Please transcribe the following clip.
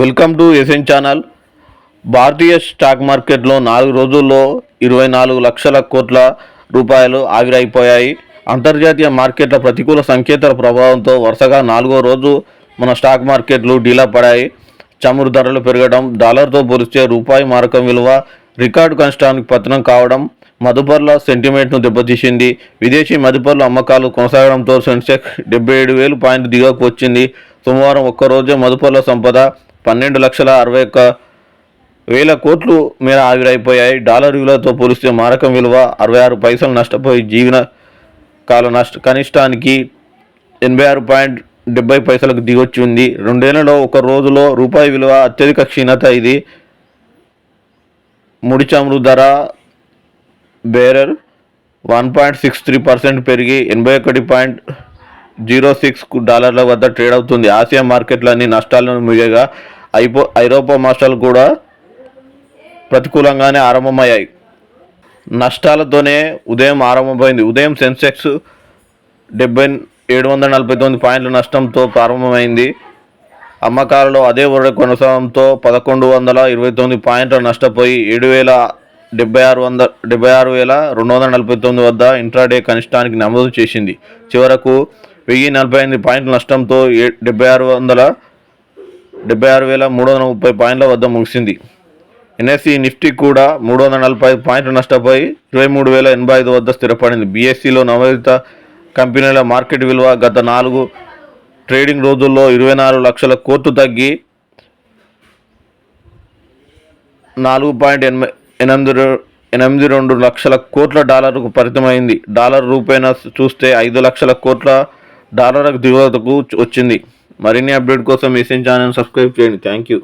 Welcome to SN channel. Bharatiya stock మార్కెట్లో నాలుగు రోజుల్లో ఇరవై నాలుగు లక్షల కోట్ల రూపాయలు ఆవిరైపోయాయి. అంతర్జాతీయ మార్కెట్ల ప్రతికూల సంకేతాల ప్రభావంతో వరుసగా నాలుగో రోజు మన స్టాక్ మార్కెట్లు డీలా పడాయి. చమురు ధరలు పెరగడం డాలర్తో పోలిస్తే రూపాయి మారకం విలువ రికార్డు కనిష్టానికి పతనం కావడం మదుపర్ల సెంటిమెంట్ను దెబ్బతీసింది. విదేశీ మదుపర్ల అమ్మకాలు కొనసాగడంతో సెన్సెక్స్ డెబ్బై ఏడు వేలు పాయింట్ దిగకు వచ్చింది. సోమవారం ఒక్కరోజే మదుపర్ల సంపద పన్నెండు లక్షల అరవై ఒక్క వేల కోట్లు మేర ఆవిరైపోయాయి. డాలర్ విలువతో పోలిస్తే మారకం విలువ అరవై ఆరు పైసలు నష్టపోయి జీవన కాల నష్ట కనిష్టానికి ఎనభై ఆరు పాయింట్ డెబ్బై పైసలకు దిగొచ్చి ఉంది. రెండేళ్ళలో ఒక రోజులో రూపాయి విలువ అత్యధిక క్షీణత. ఇది ముడి చమురు ధర barrel one point six three percent పెరిగి ఎనభై ఒకటి పాయింట్ జీరో సిక్స్ డాలర్ల వద్ద ట్రేడ్ అవుతుంది. ఆసియా మార్కెట్లన్నీ నష్టాలను మిగగా ఐపో ఐరోపా మాస్టర్లు కూడా ప్రతికూలంగానే ఆరంభమయ్యాయి. నష్టాలతోనే ఉదయం ఆరంభమైంది. ఉదయం సెన్సెక్స్ డెబ్బై ఏడు వందల నలభై తొమ్మిది పాయింట్ల నష్టంతో ప్రారంభమైంది. అమ్మకాలలో అదే ఒరడ కొనసాగంతో పదకొండు వందల ఇరవై తొమ్మిది పాయింట్ల నష్టపోయి ఏడు వేల డెబ్బై ఆరు వంద డెబ్బై ఆరు వేల రెండు వందల నలభై తొమ్మిది వద్ద ఇంట్రాడే కనిష్టానికి నమోదు చేసింది. చివరకు వెయ్యి నలభై ఎనిమిది పాయింట్ల నష్టంతో ఏ డెబ్బై ఆరు వందల డెబ్బై ఆరు వేల మూడు వందల ముప్పై పాయింట్ల వద్ద ముగిసింది. ఎన్ఎస్సి నిఫ్టీ కూడా మూడు వందల నలభై ఐదు పాయింట్లు నష్టపోయి ఇరవై మూడు వేల ఎనభై ఐదు వద్ద స్థిరపడింది. బీఎస్సీలో నవోదిత కంపెనీల మార్కెట్ విలువ గత నాలుగు ట్రేడింగ్ రోజుల్లో ఇరవై నాలుగు లక్షల కోట్లు తగ్గి నాలుగు పాయింట్ ఎనభై ఎనిమిది ఎనిమిది రెండు లక్షల కోట్ల డాలర్కు పరిమితమైంది. డాలర్ రూపేణ చూస్తే ఐదు లక్షల కోట్ల డాలర్లకు దిగువకు వచ్చింది. మరిన్ని అప్డేట్ కోసం మెసేజ్ ఛానల్ సబ్స్క్రైబ్ చేయండి. Thank you